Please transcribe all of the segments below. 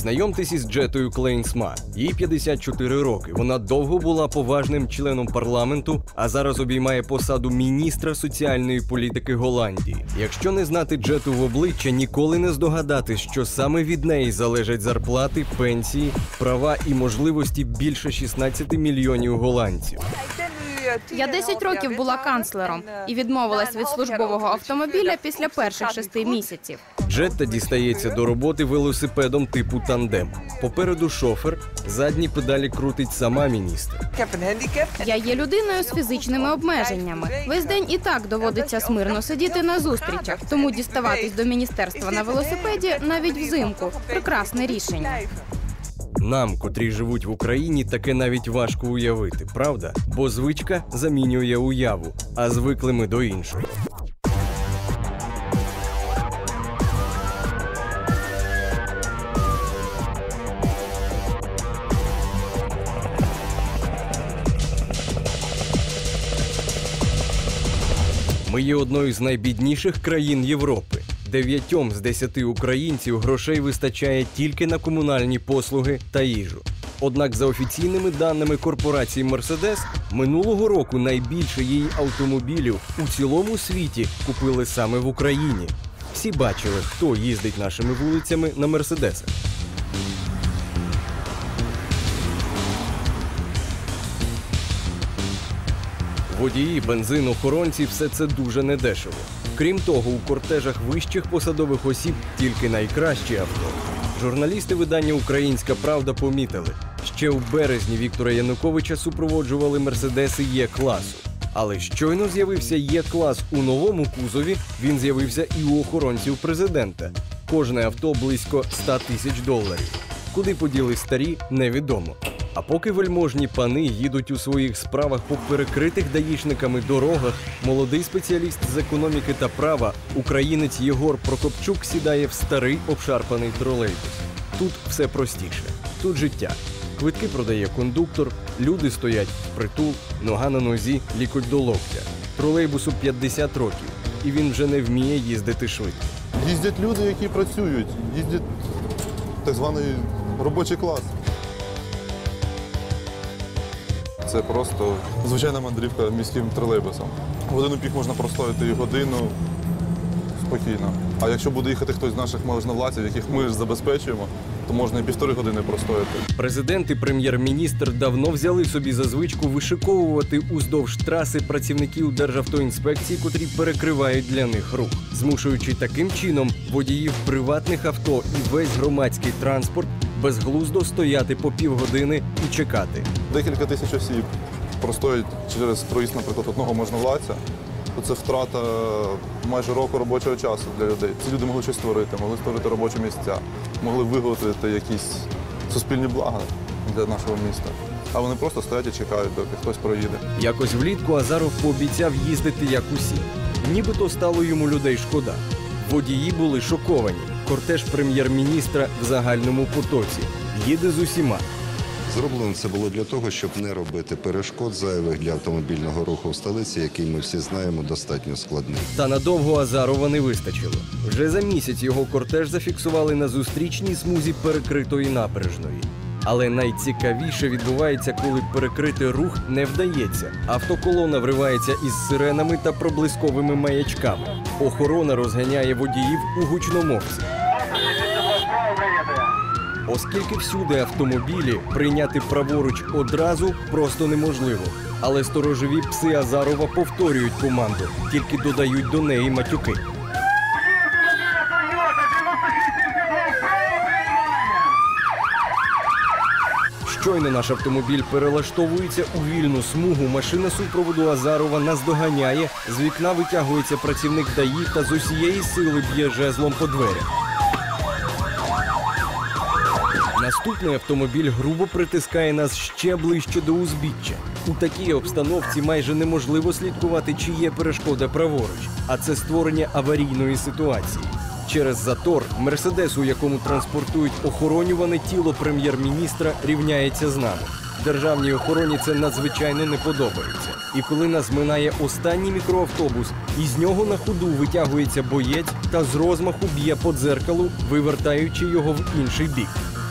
Знайомтесь із Джетою Клейнсма. Їй 54 роки. Вона довго була поважним членом парламенту, а зараз обіймає посаду міністра соціальної політики Голландії. Якщо не знати Джету в обличчя, ніколи не здогадатись, що саме від неї залежать зарплати, пенсії, права і можливості більше 16 мільйонів голландців. Я 10 років була канцлером і відмовилась від службового автомобіля після перших шести місяців. Джетта дістається до роботи велосипедом типу тандем. Попереду шофер, задні педалі крутить сама міністр. Я є людиною з фізичними обмеженнями. Весь день і так доводиться смирно сидіти на зустрічах, тому діставатись до міністерства на велосипеді навіть взимку прекрасне рішення. Нам, котрі живуть в Україні, таке навіть важко уявити, правда? Бо звичка замінює уяву, а звикли ми до іншого. Ми є одною з найбідніших країн Європи. Дев'ятьом з десяти українців грошей вистачає тільки на комунальні послуги та їжу. Однак, за офіційними даними корпорації Mercedes, минулого року найбільше її автомобілів у цілому світі купили саме в Україні. Всі бачили, хто їздить нашими вулицями на Мерседесах. Водії, бензин, охоронці все це дуже недешево. Крім того, у кортежах вищих посадових осіб тільки найкращі авто. Журналісти видання Українська Правда помітили, ще у березні Віктора Януковича супроводжували мерседеси Є класу. Але щойно з'явився Є клас у новому кузові, він з'явився і у охоронців президента. Кожне авто близько 100 тисяч доларів. Куди поділи старі, невідомо. А поки вельможні пани їдуть у своїх справах по перекритих даїшниками дорогах, молодий спеціаліст з економіки та права, українець Єгор Прокопчук сідає в старий обшарпаний тролейбус. Тут все простіше. Тут життя. Квитки продає кондуктор, люди стоять впритул, нога на нозі, лікоть до локтя. Тролейбусу 50 років, і він вже не вміє їздити швидко. Їздять люди, які працюють, їздять так званий робочий клас. Це просто звичайна мандрівка міським тролейбусом. Годину пік можна простояти і годину спокійно. А якщо буде їхати хтось з наших можновладців, яких ми ж забезпечуємо, то можна і півтори години простояти. Президент і прем'єр-міністр давно взяли собі за звичку вишиковувати уздовж траси працівників Державтоінспекції, котрі перекривають для них рух, змушуючи таким чином водіїв приватних авто і весь громадський транспорт безглуздо стояти по півгодини і чекати. Декілька тисяч осіб простоять через проїзд, наприклад, одного можновладця. То це втрата майже року робочого часу для людей. Ці люди могли щось створити, могли створити робочі місця, могли виготовити якісь суспільні блага для нашого міста. А вони просто стоять і чекають, доки хтось проїде. Якось влітку Азаров пообіцяв їздити як усі. Нібито стало йому людей шкода. Водії були шоковані. Кортеж прем'єр-міністра в загальному потоці. Їде з усіма. Зроблено це було для того, щоб не робити перешкод зайвих для автомобільного руху в столиці, який ми всі знаємо достатньо складний. Та надовго Азарова не вистачило. Вже за місяць його кортеж зафіксували на зустрічній смузі перекритої набережної. Але найцікавіше відбувається, коли перекрити рух не вдається. Автоколона вривається із сиренами та проблисковими маячками. Охорона розганяє водіїв у гучномовці. Оскільки всюди автомобілі прийняти праворуч одразу просто неможливо. Але сторожові пси Азарова повторюють команду, тільки додають до неї матюки. Щойно наш автомобіль перелаштовується у вільну смугу. Машина супроводу Азарова наздоганяє. З вікна витягується працівник ДАІ та з усієї сили б'є жезлом по дверях. Наступний автомобіль грубо притискає нас ще ближче до узбіччя. У такій обстановці майже неможливо слідкувати, чи є перешкода праворуч, а це створення аварійної ситуації. Через затор мерседес, у якому транспортують охоронюване тіло прем'єр-міністра, рівняється з нами. Державній охороні це надзвичайно не подобається. І коли нас минає останній мікроавтобус, із нього на ходу витягується боєць та з розмаху б'є по дзеркалу, вивертаючи його в інший бік.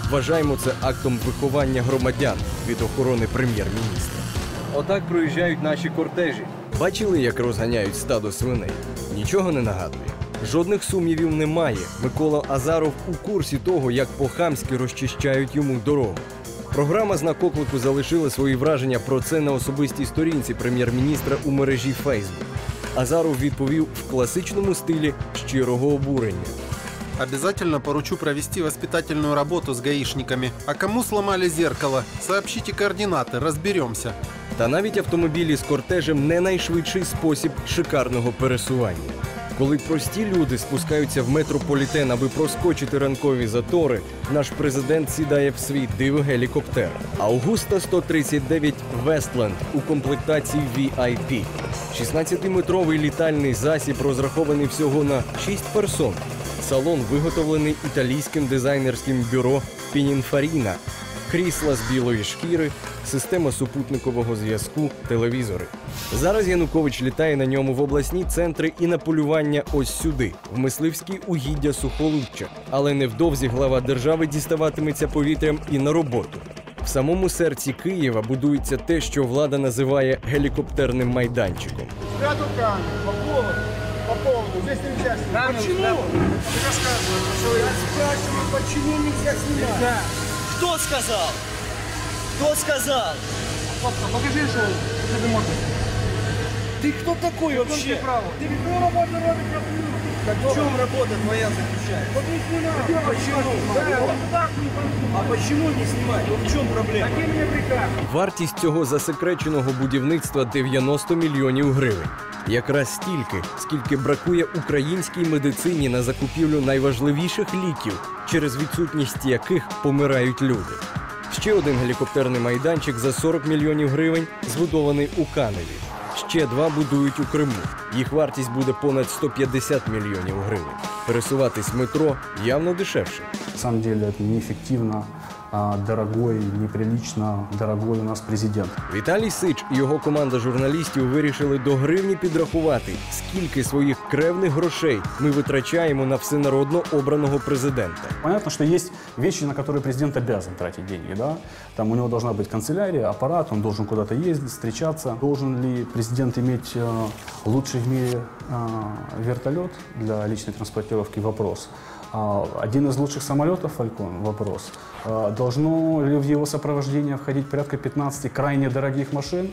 Вважаємо це актом виховання громадян від охорони прем'єр-міністра. Отак проїжджають наші кортежі. Бачили, як розганяють стадо свиней? Нічого не нагадує. Жодних сумнівів немає. Микола Азаров у курсі того, як по-хамськи розчищають йому дорогу. Програма знак оклику залишила свої враження про це на особистій сторінці прем'єр-міністра у мережі Facebook. Азаров відповів в класичному стилі щирого обурення. Обязательно поручу провести воспитательную работу с гаишниками. А кому сломали зеркало? Сообщите координаты, разберемся. Та навіть автомобілі з кортежем не найшвидший спосіб шикарного пересування. Коли прості люди спускаються в метрополітен, аби проскочити ранкові затори, наш президент сідає в свій диво гелікоптер. Аугуста 139 Вестленд у комплектації VIP. 16-метровий літальний засіб розрахований всього на 6 персон. Салон виготовлений італійським дизайнерським бюро Пінінфаріна. Крісла з білої шкіри, система супутникового зв'язку, телевізори. Зараз Янукович літає на ньому в обласні центри і на полювання ось сюди, в мисливські угіддя Сухолуччя. Але невдовзі глава держави діставатиметься повітрям і на роботу. В самому серці Києва будується те, що влада називає гелікоптерним майданчиком. Ряду камер, по по поводу. Здесь нельзя снимать. Почему? Я спрашиваю, почему нельзя снимать? Кто сказал? Кто сказал? Покажи, что ты можешь. Ты кто такой Ты вообще? Ты кто работу робить, я В чем работа твоя заключается? Почему? Вот так не. А почему не снимать? В чем проблема? Вартість цього засекреченого будівництва 90 мільйонів гривень. Якраз стільки, скільки бракує українській медицині на закупівлю найважливіших ліків, через відсутність яких помирають люди. Ще один гелікоптерний майданчик за 40 мільйонів гривень збудований у Каневі. Ще два будують у Криму. Їх вартість буде понад 150 мільйонів гривень. Пересуватись метро явно дешевше. На самом деле дорогой, неприлично дорогой у нас президент. Віталій Сич і його команда журналістів вирішили до гривні підрахувати, скільки своїх кревних грошей ми витрачаємо на всенародно обраного президента. Понятно, что есть вещи, на которые президент обязан тратить деньги. Да? Там у него должна быть канцелярия, аппарат, он должен куда-то ездить, встречаться. Должен ли президент иметь э, лучший в мире э, вертолет для личной транспортировки? Вопрос. Один из лучших самолетов «Фалькон» – вопрос. Должно ли в его сопровождение входить порядка 15 крайне дорогих машин?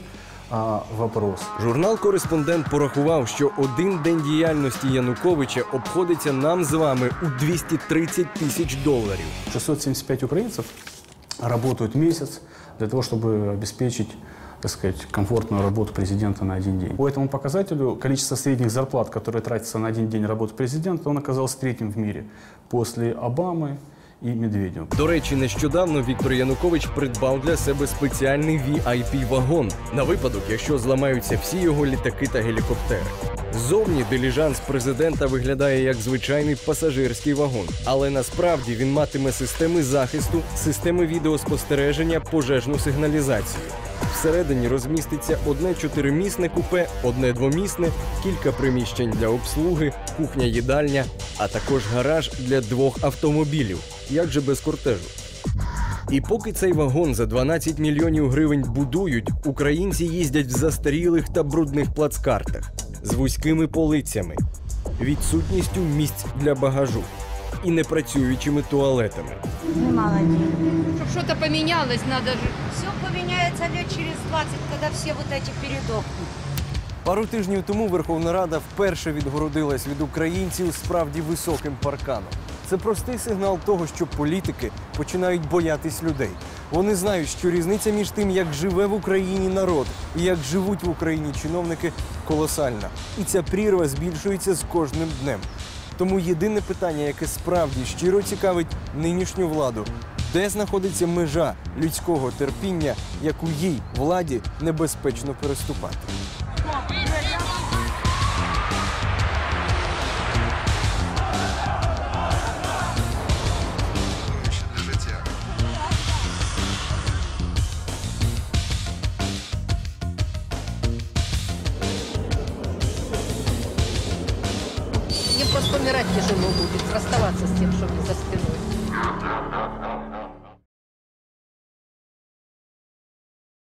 А, Вопрос. Журнал Кореспондент порахував, що один день діяльності Януковича обходиться нам з вами у 230 тисяч доларів. 675 украинцев работают месяц для того, чтобы обеспечить так сказать, комфортную работу президента на один день. По этому показателю количество средних зарплат, которые тратятся на один день работы президента, он оказался третьим в мире после Обамы и Медведева. До речі, нещодавно Віктор Янукович придбав для себе спеціальний VIP-вагон на випадок, якщо зламаються всі його літаки та гелікоптери. Ззовні диліжанс президента виглядає як звичайний пасажирський вагон, але насправді він матиме системи захисту, системи відеоспостереження, пожежну сигналізацію. Всередині розміститься одне чотиримісне купе, одне двомісне, кілька приміщень для обслуги, кухня-їдальня, а також гараж для двох автомобілів. Як же без кортежу? І поки цей вагон за 12 мільйонів гривень будують, українці їздять в застарілих та брудних плацкартах з вузькими полицями, відсутністю місць для багажу і непрацюючими туалетами. Немало. Щоб щось помінялось, треба ж. Все поміняється лет через 20, коли всі вот эти передохнуть. Пару тижнів тому Верховна Рада вперше відгородилась від українців справді високим парканом. Це простий сигнал того, що політики починають боятись людей. Вони знають, що різниця між тим, як живе в Україні народ і як живуть в Україні чиновники, колосальна. І ця прірва збільшується з кожним днем. Тому єдине питання, яке справді щиро цікавить нинішню владу, де знаходиться межа людського терпіння, яку їй владі небезпечно переступати. Умирать тяжело будет, расставаться с тем, что мне